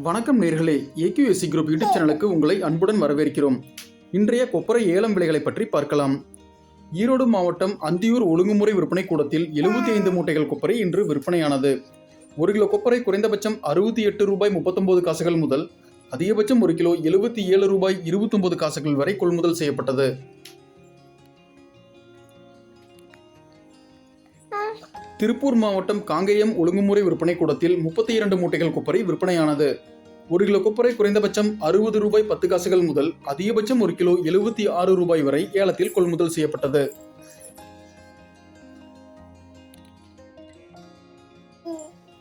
வணக்கம் நேர்களே AQSC group YouTube சேனலுக்கு உங்களை அன்புடன் வரவேற்கிறோம். இன்றைய கொப்பரை ஏலம் விலைகளை பற்றி பார்க்கலாம். ஈரோடு மாவட்டம் அந்தியூர் ஒழுங்குமுறை விற்பனை கூடத்தில் எழுபத்தி ஐந்து மூட்டைகள் கொப்பரை இன்று விற்பனையானது. ஒரு கிலோ கொப்பரை குறைந்தபட்சம் அறுபத்தி எட்டு ரூபாய் முப்பத்தொன்பது காசுகள் முதல் அதிகபட்சம் ஒரு கிலோ எழுபத்தி ஏழு ரூபாய் இருபத்தொன்பது காசுகள் வரை கொள்முதல் செய்யப்பட்டது. திருப்பூர் மாவட்டம் காங்கேயம் ஒழுங்குமுறை விற்பனை கூடத்தில் முப்பத்தி இரண்டு மூட்டைகள் கொப்பரை விற்பனையானது. ஒரு கிலோ கொப்பரை குறைந்தபட்சம் அறுபது ரூபாய் பத்து காசுகள் முதல் அதிகபட்சம் ஒரு கிலோ எழுபத்தி ஆறு ரூபாய் வரை ஏலத்தில் கொள்முதல் செய்யப்பட்டது.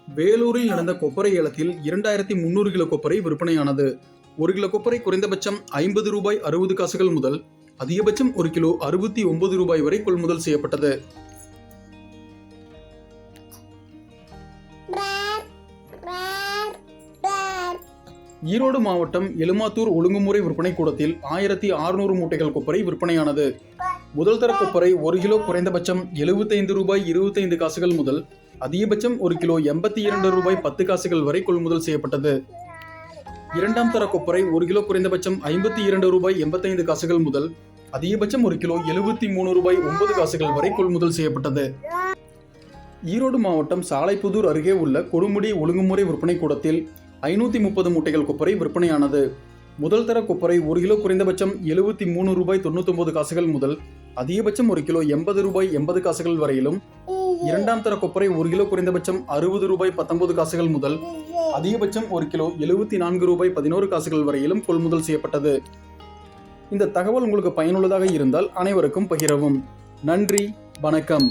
வேலூரில் நடந்த கொப்பரை ஏலத்தில் இரண்டாயிரத்தி முன்னூறு கிலோ கொப்பரை விற்பனையானது. ஒரு கிலோ கொப்பரை குறைந்தபட்சம் ஐம்பது ரூபாய் அறுபது காசுகள் முதல் அதிகபட்சம் ஒரு கிலோ அறுபத்தி ஒன்பது ரூபாய் வரை கொள்முதல் செய்யப்பட்டது. ஈரோடு மாவட்டம் எலுமாத்தூர் ஒழுங்குமுறை விற்பனை கூடத்தில் ஆயிரத்தி அறுநூறு மூட்டைகள் கொப்பரை விற்பனையானது. முதல் தர கொப்பரை ஒரு கிலோ குறைந்தபட்சம் எழுபத்தைந்து ரூபாய் இருபத்தைந்து காசுகள் முதல் அதிகபட்சம் ஒரு கிலோ எண்பத்தி இரண்டு ரூபாய் பத்து காசுகள் வரை கொள்முதல் செய்யப்பட்டது. இரண்டாம் தர கொப்பரை ஒரு கிலோ குறைந்தபட்சம் ஐம்பத்தி இரண்டு ரூபாய் எண்பத்தைந்து காசுகள் முதல் அதிகபட்சம் ஒரு கிலோ எழுபத்தி மூணு ரூபாய் ஒன்பது காசுகள் வரை கொள்முதல் செய்யப்பட்டது. ஈரோடு மாவட்டம் சாலைப்புதூர் அருகே உள்ள கொடுமுடி ஒழுங்குமுறை விற்பனை கூடத்தில் ஐநூற்றி முப்பது மூட்டைகள் கொப்பரை விற்பனையானது. முதல் தர கொப்பரை ஒரு கிலோ குறைந்தபட்சம் எழுபத்தி மூணு ரூபாய் தொண்ணூத்தொன்பது காசுகள் முதல் அதிகபட்சம் ஒரு கிலோ எண்பது ரூபாய் எண்பது காசுகள் வரையிலும். இரண்டாம் தர கொப்பரை ஒரு கிலோ குறைந்தபட்சம் அறுபது ரூபாய் பத்தொன்பது காசுகள் முதல் அதிகபட்சம் ஒரு கிலோ எழுபத்தி நான்கு ரூபாய் பதினோரு காசுகள் வரையிலும் கொள்முதல் செய்யப்பட்டது. இந்த தகவல் உங்களுக்கு பயனுள்ளதாக இருந்தால் அனைவருக்கும் பகிரவும். நன்றி வணக்கம்.